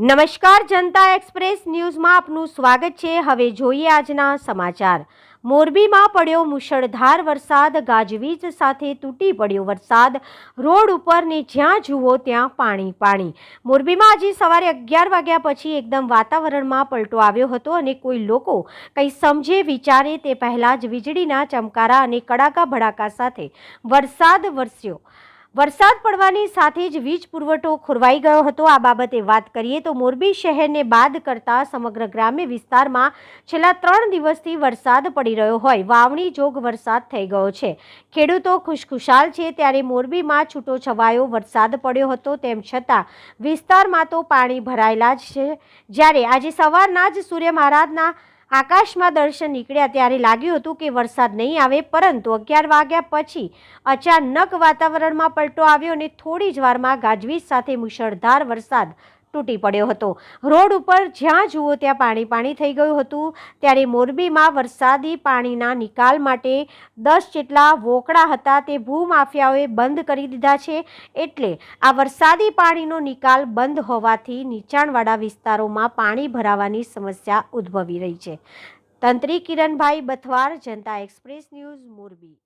નમસ્કાર જનતા એક્સપ્રેસ ન્યૂઝમાં આપનું સ્વાગત છે. હવે જોઈએ આજના સમાચાર. મોરબીમાં પડ્યો મુશળધાર વરસાદ, ગાજવીજ સાથે તૂટી પડ્યો વરસાદ. રોડ ઉપર ને જ્યાં જુઓ ત્યાં પાણી પાણી. મોરબીમાં આજે સવારે અગિયાર વાગ્યા પછી એકદમ વાતાવરણમાં પલટો આવ્યો હતો અને કોઈ લોકો કંઈ સમજે વિચારે તે પહેલાં જ વીજળીના ચમકારા અને કડાકા ભડાકા સાથે વરસાદ વરસ્યો. વરસાદ પડવાની સાથે જ વીજ પુરવઠો ખોરવાઈ ગયો હતો. આ બાબતે વાત કરીએ તો મોરબી શહેરને બાદ કરતા સમગ્ર ગ્રામ્ય વિસ્તારમાં છેલ્લા ત્રણ દિવસથી વરસાદ પડી રહ્યો હોય. વાવણી જોગ વરસાદ થઈ ગયો છે. ખેડૂતો ખુશખુશાલ છે. ત્યારે મોરબીમાં છૂટો છવાયો વરસાદ પડ્યો હતો. તેમ છતાં વિસ્તારમાં તો પાણી ભરાયેલા જ છે. જ્યારે આજે સવારના જ સૂર્ય મહારાજના આકાશમાં દર્શન નીકળ્યા ત્યારે લાગ્યું હતું કે વરસાદ નહીં આવે, પરંતુ અગિયાર વાગ્યા પછી અચાનક વાતાવરણમાં પલટો આવ્યો અને થોડી જ વારમાં ગાજવીજ સાથે મુશળધાર વરસાદ તૂટી પડ્યો હતો. રોડ ઉપર જ્યાં જુઓ ત્યાં પાણી પાણી થઈ ગયું હતું. ત્યારે મોરબીમાં વરસાદી પાણીના નિકાલ માટે દસ જેટલા વોકડા હતા તે ભૂમાફિયાઓએ બંધ કરી દીધા છે. એટલે આ વરસાદી પાણીનો નિકાલ બંધ હોવાથી નીચાણવાળા વિસ્તારોમાં પાણી ભરાવાની સમસ્યા ઉદ્ભવી રહી છે. તંત્રી કિરણભાઈ બથવાર જનતા એક્સપ્રેસ ન્યૂઝ, મોરબી.